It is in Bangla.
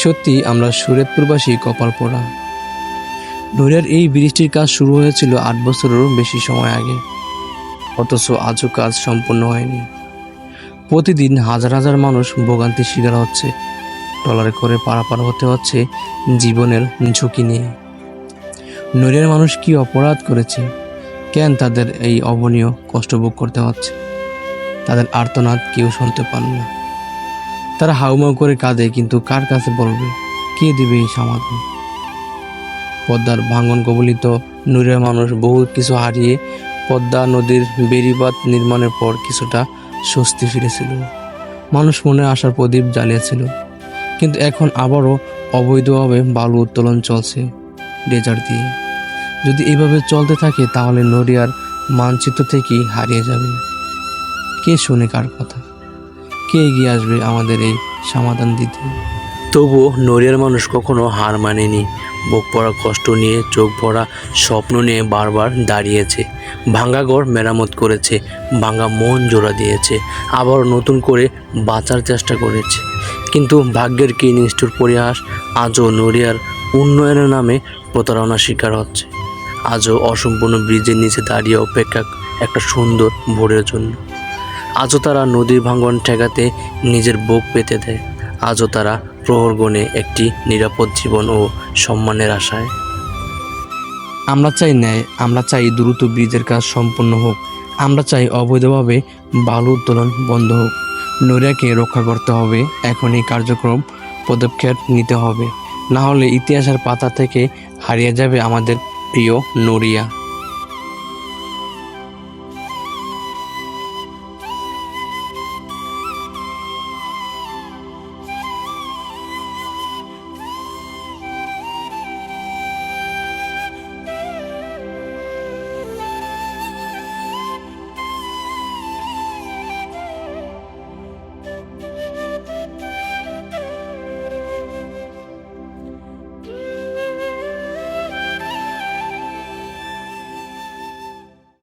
সত্যি আমরা সুরেতপুরবাসী কপাল পোড়া। নড়িয়ার এই ব্রিজটির কাজ শুরু হয়েছিল আট বছরেরও বেশি সময় আগে। অথচ আজও কাজ সম্পন্ন হয়নি। প্রতিদিন হাজার হাজার মানুষ ভোগান্তির শিকার হচ্ছে। ট্রলারে করে পারাপার হতে হচ্ছে জীবনের ঝুঁকি নিয়ে। নড়িয়ার মানুষ কি অপরাধ করেছে? কেন তাদের এই অবনীয় কষ্ট ভোগ করতে হচ্ছে? তাদের আর্তনাদ কেউ শুনতে পান না। তারা হাউমাউ করে কাঁদে, কিন্তু কার কাছে বলবে? কে দিবে এই সমাধান? পদ্মার ভাঙন কবলিত নূরের মানুষ বহু কিছু হারিয়ে পদ্মা নদীর বেড়িবাঁধ নির্মাণের পর কিছুটা স্বস্তি ফিরেছিল। মানুষ মনে আসার প্রদীপ জ্বালিয়েছিল। কিন্তু এখন আবারও অবৈধভাবে বালু উত্তোলন চলছে ডেজার দিয়ে। যদি এভাবে চলতে থাকে, তাহলে নড়িয়ার মানচিত্র থেকেই হারিয়ে যাবে। কে শুনে কার কথা? কে এগিয়ে আসবে আমাদের এই সমাধান দিতে? তবুও নড়িয়ার মানুষ কখনো হার মানেনি। বুক পড়া কষ্ট নিয়ে, চোখ ভরা স্বপ্ন নিয়ে বারবার দাঁড়িয়েছে। ভাঙ্গা ঘর মেরামত করেছে, ভাঙ্গা মন জোড়া দিয়েছে আবার নতুন করে বাঁচার চেষ্টা করেছে। কিন্তু ভাগ্যের কি নিষ্ঠুর পরিহাস, আজও নড়িয়ার উন্নয়নের নামে প্রতারণার শিকার হচ্ছে। আজও অসম্পূর্ণ ব্রিজের নিচে দাঁড়িয়ে অপেক্ষা একটা সুন্দর ভোরের জন্য। আজও তারা নদীর ভাঙ্গন ঠেকাতে নিজের বুক পেতে দেয়। আজও তারা প্রহরগণে একটি নিরাপদ জীবন ও সম্মানের আশায়। আমরা চাই ন্যায়, আমরা চাই দ্রুত ব্রিজের কাজ সম্পন্ন হোক। আমরা চাই অবৈধভাবে বালু উত্তোলন বন্ধ হোক। নড়িয়াকে রক্ষা করতে হবে এখনই কার্যক্রম পদক্ষেপ নিতে হবে। না হলে ইতিহাসের পাতা থেকে হারিয়ে যাবে আমাদের প্রিয় নড়িয়া।